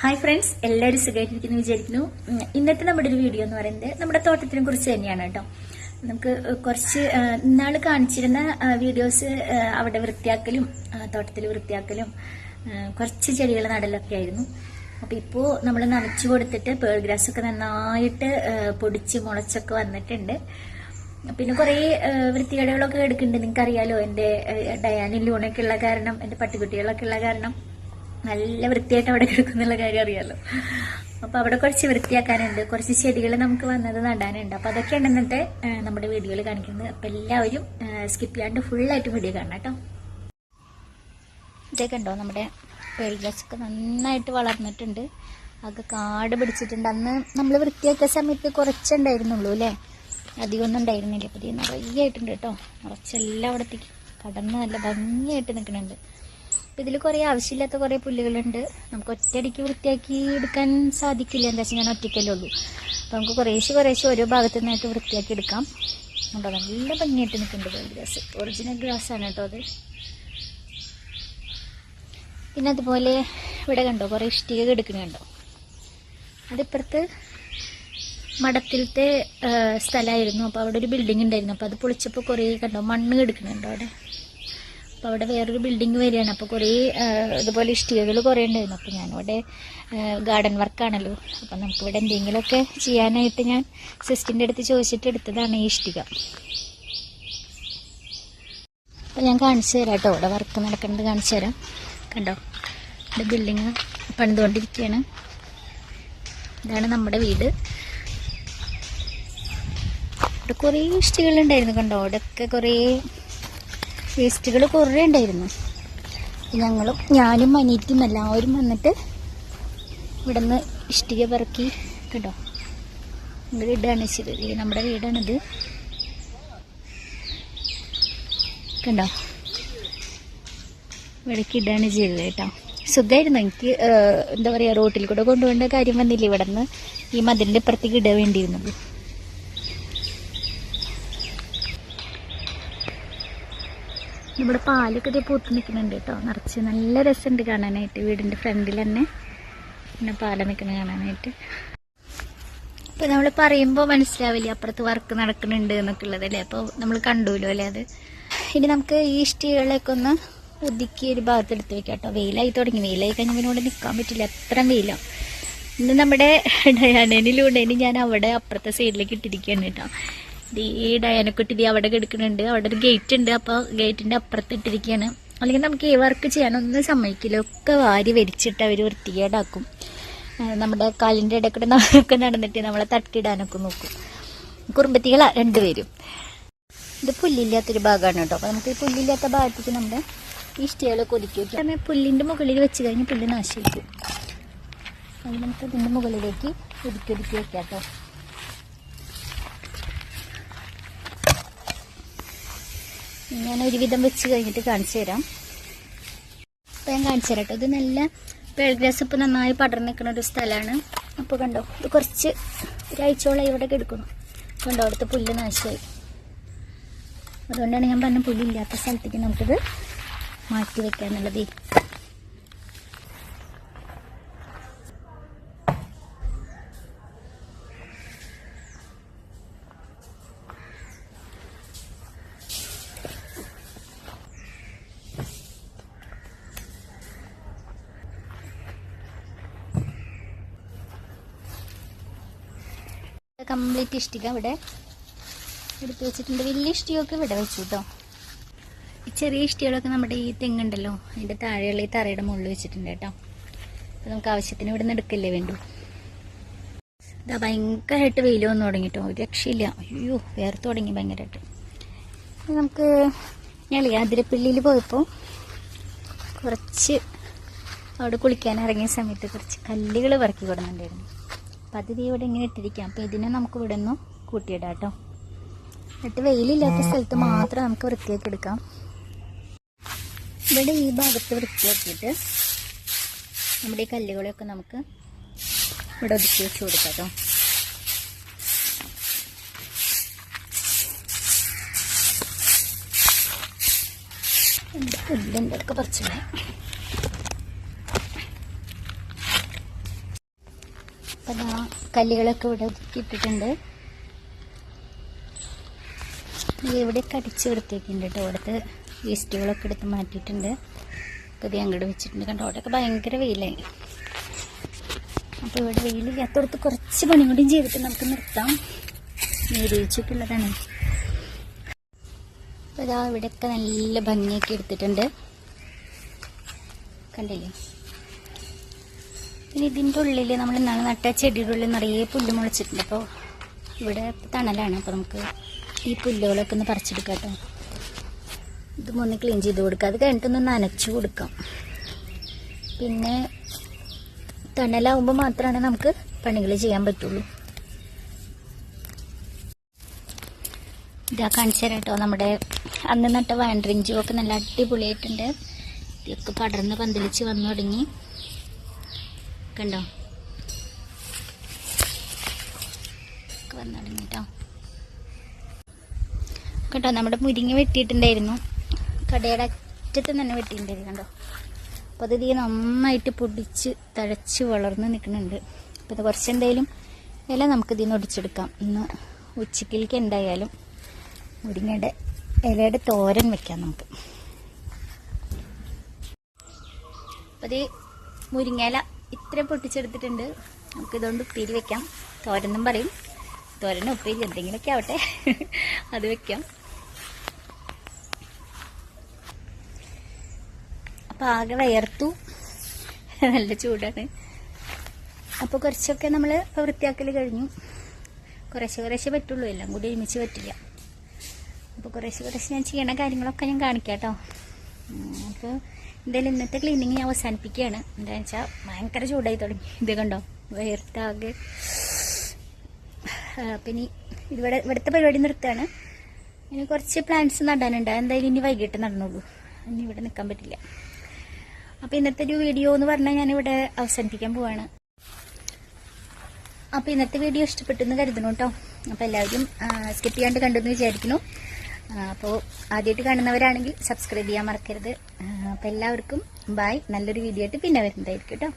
Hi friends എല്ലാവരും സുഖമായിട്ടിരിക്കുന്നു വിചാരിക്കുന്നു. ഇന്നത്തെ നമ്മുടെ ഒരു വീഡിയോ എന്ന് പറയുന്നത് നമ്മുടെ തോട്ടത്തിനെ കുറിച്ച് തന്നെയാണ് കേട്ടോ. നമുക്ക് കുറച്ച് ഇന്നാൾ കാണിച്ചിരുന്ന വീഡിയോസ് അവിടെ വൃത്തിയാക്കലും തോട്ടത്തിൽ വൃത്തിയാക്കലും കുറച്ച് ചെടികൾ നടലൊക്കെ ആയിരുന്നു. അപ്പൊ ഇപ്പോ നമ്മൾ നനച്ചു കൊടുത്തിട്ട് പേൾ ഗ്രാസ് ഒക്കെ നന്നായിട്ട് പൊടിച്ച് മുളച്ചൊക്കെ വന്നിട്ടുണ്ട്. പിന്നെ കുറേ വൃത്തികേടുകളൊക്കെ എടുക്കുന്നുണ്ട്. നിങ്ങൾക്കറിയാലോ എന്റെ ഡയാനിൽ ലൂണൊക്കെ ഉള്ള കാരണം എന്റെ പട്ടിക്കുട്ടികളൊക്കെ ഉള്ള കാരണം. നല്ല വൃത്തിയായിട്ട് അവിടെ കിടക്കുന്നുള്ള കാര്യം അറിയാലോ. അപ്പൊ അവിടെ കുറച്ച് വൃത്തിയാക്കാനുണ്ട്. കുറച്ച് ചെടികൾ നമുക്ക് വന്നത് നടാനുണ്ട്. അപ്പൊ അതൊക്കെയാണ് ഇന്നത്തെ നമ്മുടെ വീഡിയോയിൽ കാണിക്കുന്നത്. അപ്പൊ എല്ലാവരും സ്കിപ്പ് ചെയ്യാണ്ട് ഫുള്ളായിട്ട് വീഡിയോ കാണണം കേട്ടോ. ഇതൊക്കെ ഉണ്ടോ നമ്മുടെ പേൾഗ്രാസ് ഒക്കെ നന്നായിട്ട് വളർന്നിട്ടുണ്ട്. അതൊക്കെ കാട് പിടിച്ചിട്ടുണ്ട്. അന്ന് നമ്മൾ വൃത്തിയാക്കിയ സമയത്ത് കുറച്ചുണ്ടായിരുന്നുള്ളൂ അല്ലേ? അധികമൊന്നും ഉണ്ടായിരുന്നില്ല. അപ്പോൾ നിറയെ ആയിട്ടുണ്ട് കേട്ടോ. നിറച്ചെല്ലാം അവിടത്തേക്ക് കടന്ന് നല്ല ഭംഗിയായിട്ട് നിൽക്കുന്നുണ്ട്. അപ്പം ഇതിൽ കുറേ ആവശ്യമില്ലാത്ത കുറേ പുല്ലുകളുണ്ട്. നമുക്ക് ഒറ്റയടിക്ക് വൃത്തിയാക്കി എടുക്കാൻ സാധിക്കില്ല. എന്താ വെച്ചാൽ ഞാൻ ഒറ്റയ്ക്കല്ലേ ഉള്ളൂ. അപ്പോൾ നമുക്ക് കുറേശ്ശെ കുറേശ്ശെ ഓരോ ഭാഗത്തു നിന്നായിട്ട് വൃത്തിയാക്കി എടുക്കാം. ഉണ്ടോ നല്ല ഭംഗിയായിട്ട് നിൽക്കുന്നുണ്ട് പേൾ ഗ്രാസ് ഒറിജിനൽ ഗ്രാസ് ആണ് കേട്ടോ അത്. പിന്നെ അതുപോലെ ഇവിടെ കണ്ടോ? കുറേ ഇഷ്ടിക കിടക്കുന്നുണ്ടോ അതിപ്പുറത്ത് മഠത്തിലത്തെ സ്ഥലമായിരുന്നു. അപ്പോൾ അവിടെ ഒരു ബിൽഡിംഗ് ഉണ്ടായിരുന്നു. അപ്പോൾ അത് പൊളിച്ചപ്പോൾ കുറേ കണ്ടോ? മണ്ണ് കിടക്കുന്നുണ്ടോ അവിടെ? അപ്പോൾ അവിടെ വേറൊരു ബിൽഡിംഗ് വരികയാണ്. അപ്പോൾ കുറേ ഇതുപോലെ ഇഷ്ടികകൾ കുറേ ഉണ്ടായിരുന്നു. അപ്പോൾ ഞാനിവിടെ ഗാർഡൻ വർക്കാണല്ലോ അപ്പോൾ നമുക്കിവിടെ എന്തെങ്കിലുമൊക്കെ ചെയ്യാനായിട്ട് ഞാൻ സിസ്റ്റിന്റെ അടുത്ത് ചോദിച്ചിട്ട് എടുത്തതാണ് ഈ ഇഷ്ടിക. അപ്പോൾ ഞാൻ കാണിച്ചു തരാം കേട്ടോ. ഇവിടെ വർക്ക് നടക്കുന്നത് കാണിച്ചു തരാം. കണ്ടോ? ഇവിടെ ബിൽഡിങ് പണിതുകൊണ്ടിരിക്കുകയാണ്. ഇതാണ് നമ്മുടെ വീട്. ഇവിടെ കുറേ ഇഷ്ടികളുണ്ടായിരുന്നു കണ്ടോ? അവിടെയൊക്കെ കുറേ വേസ്റ്റുകൾ കുറേ ഉണ്ടായിരുന്നു. ഞങ്ങളും ഞാനും അനീറ്റും എല്ലാവരും വന്നിട്ട് ഇവിടെ നിന്ന് ഇഷ്ടിക പെറുക്കി കേട്ടോ. നമ്മുടെ വീടാണ് ശരി. നമ്മുടെ വീടാണിത്. കണ്ടോ? ഇവിടേക്ക് ഇടാണ് ചെയ്തത് കേട്ടോ. സുഖമായിരുന്നു എനിക്ക് എന്താ പറയുക റോട്ടിൽ കൂടെ കൊണ്ടുപോകേണ്ട കാര്യം വന്നില്ല. ഇവിടെ നിന്ന് ഈ മതിലിന്റെ ഇപ്പുറത്തേക്ക് ഇടാൻ വേണ്ടിയിരുന്നത്. ഇവിടെ പാലൊക്കെ ഇതേ പൂത്ത് നിൽക്കുന്നുണ്ട് കേട്ടോ. നിറച്ച് നല്ല രസമുണ്ട് കാണാനായിട്ട്. വീടിന്റെ ഫ്രണ്ടിൽ തന്നെ പിന്നെ പാല നിൽക്കുന്നത് കാണാനായിട്ട്. ഇപ്പം നമ്മൾ പറയുമ്പോൾ മനസ്സിലാവില്ല അപ്പുറത്ത് വർക്ക് നടക്കുന്നുണ്ട് എന്നൊക്കെ ഉള്ളതല്ലേ? അപ്പോൾ നമ്മൾ കണ്ടുല്ലോ അല്ലേ അത്? ഇനി നമുക്ക് ഈ ഇഷ്ടികളൊക്കെ ഒന്ന് ഒതുക്കി ഒരു ഭാഗത്ത് എടുത്ത് വെക്കാം കേട്ടോ. വെയിലായി തുടങ്ങി. വെയിലായി കഴിഞ്ഞാൽ ഇവിടെ നിൽക്കാൻ പറ്റില്ല. അത്ര വെയിലാണ് ഇന്ന് നമ്മുടെ ഡയാനേനിലൂടെ ഞാൻ അവിടെ അപ്പുറത്തെ സൈഡിലേക്ക് ഇട്ടിരിക്കുകയാണ് കേട്ടോ. ഈ ഡയാനക്കുട്ടി ഇത് അവിടെ കിടക്കുന്നുണ്ട്. അവിടെ ഒരു ഗേറ്റ് ഉണ്ട്. അപ്പോൾ ഗേറ്റിന്റെ അപ്പുറത്ത് ഇട്ടിരിക്കുകയാണ് അല്ലെങ്കിൽ നമുക്ക് ഈ വർക്ക് ചെയ്യാനൊന്നും സമ്മതിക്കില്ല. ഒക്കെ വാരി വരിച്ചിട്ട് അവർ വൃത്തികേടാക്കും. നമ്മുടെ കാലിന്റെ ഇടയിൽ കൂടെ ഒക്കെ നടന്നിട്ട് നമ്മളെ തട്ടിയിടാനൊക്കെ നോക്കും. കുറുമ്പത്തികളാ രണ്ടുപേരും. ഇത് പുല്ലില്ലാത്തൊരു ഭാഗമാണ് കേട്ടോ. അപ്പോൾ നമുക്ക് ഈ പുല്ലില്ലാത്ത ഭാഗത്തേക്ക് നമ്മുടെ ഇഷ്ടികളൊക്കെ ഒതുക്കി വയ്ക്കാം കാരണം പുല്ലിന്റെ മുകളിൽ വെച്ച് കഴിഞ്ഞാൽ പുല്ല് നാശിക്കും അത് നമുക്ക് ഇതിന്റെ മുകളിലേക്ക് ഒതുക്കി ഒതുക്കി വെക്കാം കേട്ടോ. ഞാൻ ഒരുവിധം വെച്ച് കഴിഞ്ഞിട്ട് കാണിച്ചു തരാം അപ്പോൾ ഞാൻ കാണിച്ചു തരാം കേട്ടോ ഇത് നല്ല പേൾഗ്രാസ് ഇപ്പോൾ നന്നായി പടർന്ന് നിൽക്കുന്ന ഒരു സ്ഥലമാണ്. അപ്പോൾ കണ്ടോ ഇത് കുറച്ച് ഒരാഴ്ചയോളം ഇവിടെ കിടക്കുന്നു. കണ്ടോ അവിടുത്തെ പുല്ല് നാശമായി. അതുകൊണ്ടാണ് ഞാൻ പറഞ്ഞ പുല്ലില്ലാത്ത സ്ഥലത്തേക്ക് നമുക്കിത് മാറ്റി വെക്കാന്നുള്ളത് കംപ്ലീറ്റ് ഇഷ്ടിക ഇവിടെ എടുത്ത് വെച്ചിട്ടുണ്ട്. വലിയ ഇഷ്ടിയൊക്കെ ഇവിടെ വെച്ചു കേട്ടോ ഈ ചെറിയ ഇഷ്ടികളൊക്കെ നമ്മുടെ ഈ തെങ്ങുണ്ടല്ലോ അതിന്റെ താഴെയുള്ള ഈ തറയുടെ മുകളിൽ വെച്ചിട്ടുണ്ട് കേട്ടോ അപ്പോൾ നമുക്ക് ആവശ്യത്തിന് ഇവിടെ നിന്ന് എടുക്കല്ലേ വേണ്ടു. ഇതാ ഭയങ്കരമായിട്ട് വെയിൽ വന്നു തുടങ്ങി കേട്ടോ ഒരു രക്ഷയില്ല. അയ്യോ വേർത്ത് തുടങ്ങി ഭയങ്കരമായിട്ട്. നമുക്ക് ഞാൻ അതിരപ്പള്ളിയിൽ പോയപ്പോൾ കുറച്ച് അവിടെ കുളിക്കാൻ ഇറങ്ങിയ സമയത്ത് കുറച്ച് കല്ലുകൾ പറക്കി കൊടുക്കുന്നുണ്ടായിരുന്നു ദേ ഇവിടെ ഇങ്ങനെ ഇട്ടിരിക്കാം. അപ്പം ഇതിനെ നമുക്ക് ഇവിടെ നിന്ന് കൂട്ടിയിടാം കേട്ടോ. എന്നിട്ട് വെയിലില്ലാത്ത സ്ഥലത്ത് മാത്രം നമുക്ക് വൃത്തിയാക്കി എടുക്കാം. ഇവിടെ ഈ ഭാഗത്ത് വൃത്തിയാക്കിയിട്ട് നമ്മുടെ ഈ കല്ലുകളെയൊക്കെ നമുക്ക് ഇവിടെ ഒതുക്കി വെച്ച് കൊടുക്കാം കേട്ടോ. പുല്ലുണ്ടൊക്കെ പറിച്ചിടാം. അപ്പം ഞാൻ കല്ലുകളൊക്കെ ഇവിടെ ഒതുക്കിയിട്ടിട്ടുണ്ട്. ഇവിടെ കടിച്ച് വൃത്തിയാക്കിയിട്ടുണ്ട് കേട്ടോ. ഇവിടുത്തെ വേസ്റ്റുകളൊക്കെ എടുത്ത് മാറ്റിയിട്ടുണ്ട്. ഇത് അങ്ങോട്ട് വെച്ചിട്ടുണ്ട് കണ്ടോ? അവിടെയൊക്കെ ഭയങ്കര വെയിലായി. അപ്പോൾ ഇവിടെ വെയിലില്ലാത്തടത്ത് കുറച്ച് പണി കൂടി ചെയ്തിട്ട് നമുക്ക് നിർത്താം. നീരൊഴിച്ചിട്ടുള്ളതാണ് അപ്പോൾ ഇതാ ഇവിടെയൊക്കെ നല്ല ഭംഗിയൊക്കെ എടുത്തിട്ടുണ്ട്. കണ്ടില്ലേ? പിന്നെ ഇതിന്റെ ഉള്ളിൽ നമ്മൾ ഇന്നാണ് നട്ട ചെടിയുടെ ഉള്ളിൽ നിറയെ പുല്ല് മുളച്ചിട്ടുണ്ട്. അപ്പോൾ ഇവിടെ തണലാണ്. അപ്പോൾ നമുക്ക് ഈ പുല്ലുകളൊക്കെ ഒന്ന് പറിച്ചെടുക്കാം കേട്ടോ. ഇത് ഒന്ന് ക്ലീൻ ചെയ്ത് കൊടുക്കാം. അത് കഴിഞ്ഞിട്ടൊന്ന് നനച്ചു കൊടുക്കാം. പിന്നെ തണലാവുമ്പോൾ മാത്രമാണ് നമുക്ക് പണികൾ ചെയ്യാൻ പറ്റുള്ളൂ. ഇതാ കാണിച്ചു തരാം കേട്ടോ. നമ്മുടെ അന്ന് നട്ട വാൻഡ്രിഞ്ചും ഒക്കെ നല്ല അടിപൊളിയായിട്ടുണ്ട്. ഇതൊക്കെ പടർന്ന് പന്തലിച്ച് വന്നു തുടങ്ങി. കണ്ടോ വന്നു കേട്ടോ നമ്മുടെ മുരിങ്ങ വെട്ടിയിട്ടുണ്ടായിരുന്നു. കടയുടെ അറ്റത്ത് തന്നെ വെട്ടിയിട്ടുണ്ടായിരുന്നു കണ്ടോ? അപ്പോൾ അത് നന്നായിട്ട് പൊടിച്ച് തഴച്ച് വളർന്ന് നിൽക്കുന്നുണ്ട്. അപ്പോൾ ഇത് കുറച്ച് എന്തായാലും ഇല നമുക്ക് ഇതിൽ നിന്ന് ഒടിച്ചെടുക്കാം. ഇന്ന് ഉച്ചക്കിലേക്ക് എന്തായാലും മുരിങ്ങയുടെ ഇലയുടെ തോരൻ വെക്കാം നമുക്ക്. അപ്പോൾ ഇത് മുരിങ്ങയില ഇത്ര പൊട്ടിച്ചെടുത്തിട്ടുണ്ട്. നമുക്ക് ഇതുകൊണ്ട് ഉപ്പേരി വെക്കാം. തോരനും പറയും. തോരനും ഉപ്പേരി എന്തെങ്കിലുമൊക്കെ ആവട്ടെ. അത് വെക്കാം. അപ്പൊ ആകെ വയർത്തു. നല്ല ചൂടാണ്. അപ്പോൾ കുറച്ചൊക്കെ നമ്മൾ വൃത്തിയാക്കൽ കഴിഞ്ഞു. കുറേശ്ശെ കുറേശ്ശെ പറ്റുള്ളൂ. എല്ലാം കൂടി ഒരുമിച്ച് പറ്റില്ല. അപ്പോൾ കുറേശ്ശെ കുറേശ്ശെ ഞാൻ ചെയ്യണ കാര്യങ്ങളൊക്കെ ഞാൻ കാണിക്കാം കേട്ടോ അപ്പോൾ എന്തായാലും ഇന്നത്തെ ക്ലീനിങ് ഞാൻ അവസാനിപ്പിക്കുകയാണ്. എന്താണെന്ന് വെച്ചാൽ ഭയങ്കര ചൂടായി തുടങ്ങി. ഇത് കണ്ടോ? വേർത്താകെ പിന്നെ ഇവിടെ ഇവിടുത്തെ പരിപാടി നിർത്തുകയാണ്. ഇനി കുറച്ച് പ്ലാന്റ്സ് നടാനുണ്ട്. എന്തായാലും ഇനി വൈകിട്ട് നടന്നുള്ളൂ ഇനി ഇവിടെ നിൽക്കാൻ പറ്റില്ല. അപ്പോൾ ഇന്നത്തെ ഒരു വീഡിയോ എന്ന് പറഞ്ഞാൽ ഞാനിവിടെ അവസാനിപ്പിക്കാൻ പോവാണ്. അപ്പോൾ ഇന്നത്തെ വീഡിയോ ഇഷ്ടപ്പെട്ടെന്ന് കരുതണം കേട്ടോ. അപ്പോൾ എല്ലാവരും സ്കിപ്പ് ചെയ്യാണ്ട് കണ്ടെന്ന് വിചാരിക്കുന്നു. അപ്പോൾ ആദ്യമായിട്ട് കാണുന്നവരാണെങ്കിൽ സബ്സ്ക്രൈബ് ചെയ്യാൻ മറക്കരുത്. അപ്പോൾ എല്ലാവർക്കും ബായ് നല്ലൊരു വീഡിയോ ആയിട്ട് പിന്നെ വരുന്നതായിരിക്കും കേട്ടോ